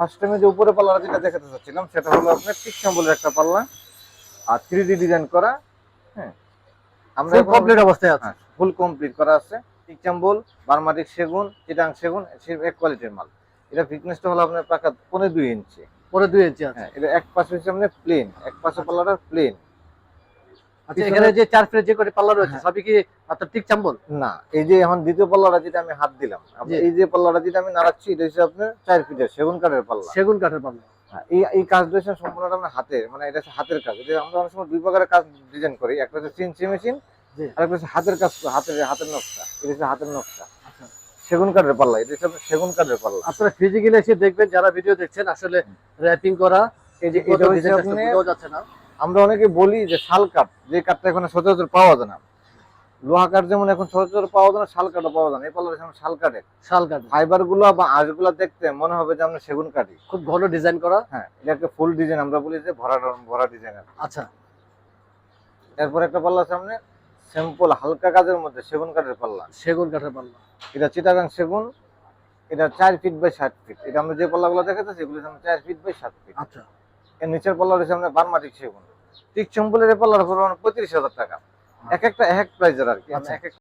First টাইমে যে উপরে পাল্লাটা যেটা দেখাতে চাচ্ছিলাম সেটা হলো আপনার টিক বলে একটা পাল্লা আর থ্রি ডিজাইন করা হ্যাঁ। আমরা কমপ্লিট অবস্থায় আছে। ফুল কমপ্লিট করা আছে। টিক চাম্বল বার্মাটিক সেগুন চিটাং সেগুন এক কোয়ালিটির মাল। এটা ফিটনেসটা হলো আপনার পাকা পনেরো দুই ইঞ্চি পরে দুই ইঞ্চি আছে। হ্যাঁ এটা এক পাশে হচ্ছে আপনার প্লেন এক পাশে পাল্লাটা প্লেন আচ্ছা এখানে যে চার ফিটের যে করে পাল্লা রয়েছে। সবই কি আপনার ঠিক চাম্বল? না এই যে এখন দ্বিতীয় পাল্লাটা যেটা আমি হাত দিলাম এই যে পাল্লাটা যেটা আমি নাড়াচ্ছি এটা হচ্ছে আপনার চার ফিটের সেগুন কাঠের পাল্লা। সেগুন কাঠের পাল্লা। এই এই কাজটা হচ্ছে সম্পূর্ণটা আমরা হাতের মানে এটা হচ্ছে হাতের কাজ। এটা আমরা অনেক সময় দুই প্রকারের কাজ ডিজাইন করি একটা হচ্ছে সিএনসি মেশিন আর একটা হচ্ছে হাতের কাজ হাতের হাতের নকশা। এটা হচ্ছে হাতের নকশা। আচ্ছা। সেগুন কাঠের পাল্লা এটা হচ্ছে সেগুন কাঠের পাল্লা। আপনারা ফিজিক্যালি এসে দেখবেন যারা ভিডিও দেখছেন আসলে র্যাপিং করা এই যে এটা হচ্ছে যাচ্ছে না। আমরা অনেকে বলি যে শাল কাঠ যে কাঠটা এখন সচরাচর পাওয়া যায় না। লোহা কাঠ যেমন এখন সচরাচর পাওয়া যায় না শাল কাঠও পাওয়া যায় না। এই পাল্লাটা যেমন শাল কাঠের। শাল কাঠ ফাইবারগুলো বা আঁশগুলো দেখতে মনে হবে যে আমরা সেগুন কাঠি খুব ঘন ডিজাইন করা। হ্যাঁ এটা একটা ফুল ডিজাইন আমরা বলি যে ভরা ভরা ডিজাইন আচ্ছা। এরপর একটা পাল্লা সামনে সিম্পল হালকা কাজের মধ্যে সেগুন কাঠের পাল্লা। সেগুন কাঠের পাল্লা। এটা চিটাগাং সেগুন এটা চার ফিট বাই সাত ফিট। এটা আমরা যে পাল্লাগুলো দেখাচ্ছি সেগুলো সামনে চার ফিট বাই সাত ফিট। আচ্ছা। এর নিচের পাল্লা রয়েছে আমরা বার্মাটিক সেগুন। টিক পাল্লার পরিমাণ পঁয়ত্রিশ হাজার টাকা এক একটা এক এক প্রাইজের আর কি আচ্ছা। এক এক